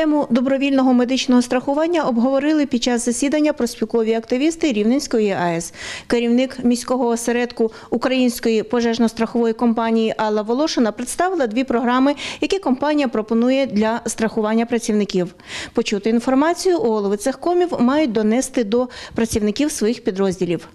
Тему добровільного медичного страхування обговорили під час засідання проспілкові активісти Рівненської АЕС. Керівник міського осередку Української пожежно-страхової компанії Алла Волошина представила дві програми, які компанія пропонує для страхування працівників. Почути інформацію у голови цехкомів мають донести до працівників своїх підрозділів.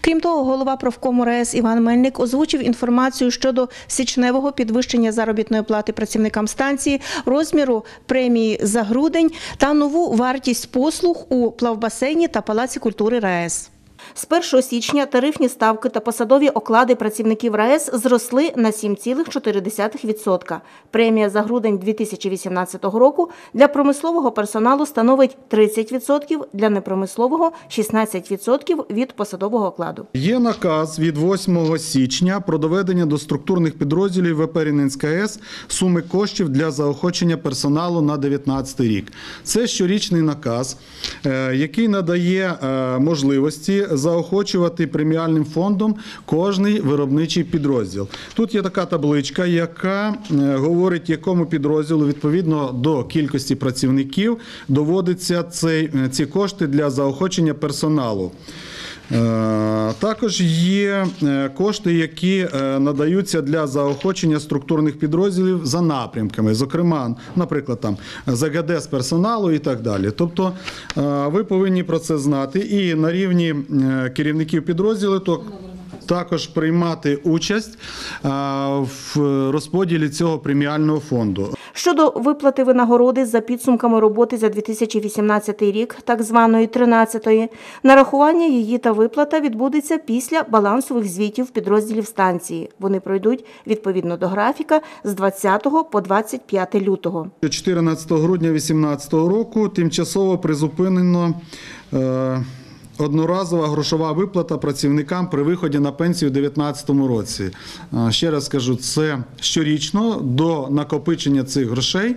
Крім того, голова профкому РаЕС Іван Мельник озвучив інформацію щодо січневого підвищення заробітної плати працівникам станції, розміру премії за грудень та нову вартість послуг у плавбасейні та палаці культури РаЕС. З 1 січня тарифні ставки та посадові оклади працівників РаЕС зросли на 7,4%. Премія за грудень 2018 року для промислового персоналу становить 30%, для непромислового – 16% від посадового окладу. Є наказ від 8 січня про доведення до структурних підрозділів ВП Рівненська АЕС суми коштів для заохочення персоналу на 2019 рік. Це щорічний наказ, е, який надає е, можливості заохочувати преміальним фондом кожний виробничий підрозділ. Тут є така табличка, яка е, говорить, якому підрозділу відповідно до кількості працівників доводиться цей, ці кошти для заохочення персоналу. Також є е, кошти, які е, надаються для заохочення структурних підрозділів за напрямками, зокрема, наприклад, там ЗГД з персоналу і так далі. Тобто е, ви повинні про це знати і на рівні керівників підрозділу то також приймати участь в розподілі цього преміального фонду. Щодо виплати винагороди за підсумками роботи за 2018 рік, так званої 13-ї, нарахування її та виплата відбудеться після балансових звітів підрозділів станції. Вони пройдуть відповідно до графіка з 20 по 25 лютого. 14 грудня 2018 року тимчасово призупинено е, одноразова грошова виплата працівникам при виході на пенсію у 2019 році. Ще раз кажу, це щорічно до накопичення цих грошей.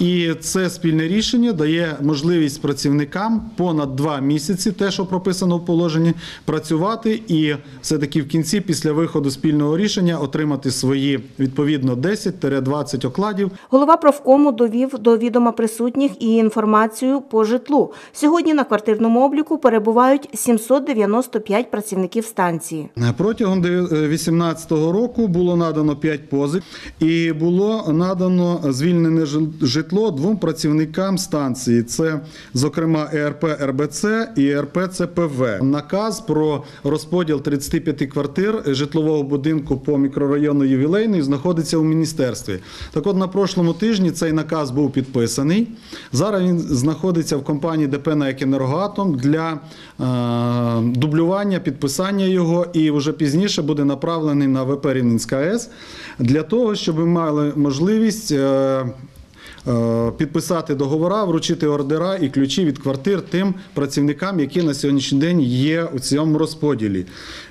І це спільне рішення дає можливість працівникам понад два місяці, те, що прописано в положенні, працювати і все-таки в кінці, після виходу спільного рішення, отримати свої відповідно 10-20 окладів Голова профкому довів до відома присутніх і інформацію по житлу. Сьогодні на квартирному обліку перебувають 795 працівників станції. Протягом 2018 року було надано 5 позик і було надано звільнене житло двом працівникам станції. Це, зокрема, ЕРП РБЦ і ЕРП ЦПВ. Наказ про розподіл 35 квартир житлового будинку по мікрорайону Ювілейний знаходиться у міністерстві. Так от на прошлому тижні цей наказ був підписаний. Зараз він знаходиться в компанії ДП «НАЕК Енергоатом» для е, дублювання, підписання його, і вже пізніше буде направлений на ВП Рівненська АЕС для того, щоб ми мали можливість. Е, Підписати договора, вручити ордера і ключі від квартир тим працівникам, які на сьогоднішній день є у цьому розподілі.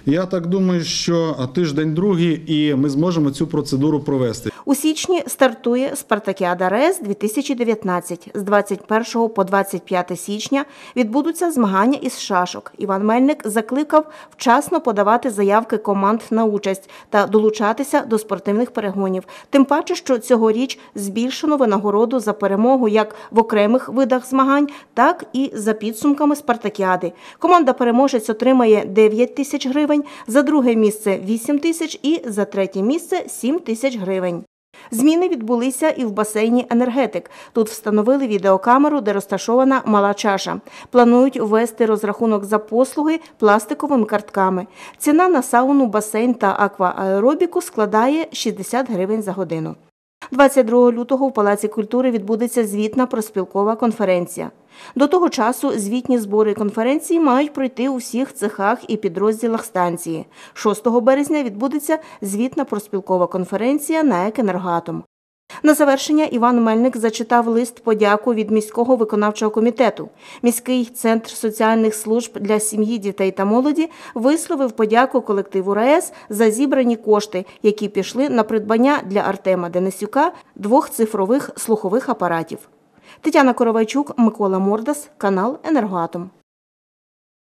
Я так думаю, що тиждень другий, і ми зможемо цю процедуру провести. У січні стартує Спартакіада РЕС 2019. З 21 по 25 січня відбудуться змагання із шашок. Іван Мельник закликав вчасно подавати заявки команд на участь та долучатися до спортивних перегонів. Тим паче, що цьогоріч збільшено винагороду за перемогу як в окремих видах змагань, так і за підсумками Спартакіади. Команда переможець отримає 9 тисяч гривень, за друге місце 8 тисяч і за третє місце 7 тисяч гривень. Зміни відбулися і в басейні енергетик. Тут встановили відеокамеру, де розташована мала чаша. Планують ввести розрахунок за послуги пластиковими картками. Ціна на сауну, басейн та аквааеробіку складає 60 гривень за годину. 22 лютого в Палаці культури відбудеться звітна проспілкова конференція. До того часу звітні збори конференції мають пройти у всіх цехах і підрозділах станції. 6 березня відбудеться звітна проспілкова конференція на «Екенергоатом». На завершення Іван Мельник зачитав лист подяку від міського виконавчого комітету. Міський центр соціальних служб для сім'ї, дітей та молоді висловив подяку колективу РаЕС за зібрані кошти, які пішли на придбання для Артема Денисюка двох цифрових слухових апаратів. Тетяна Коровайчук, Микола Мордас, канал Енергоатом.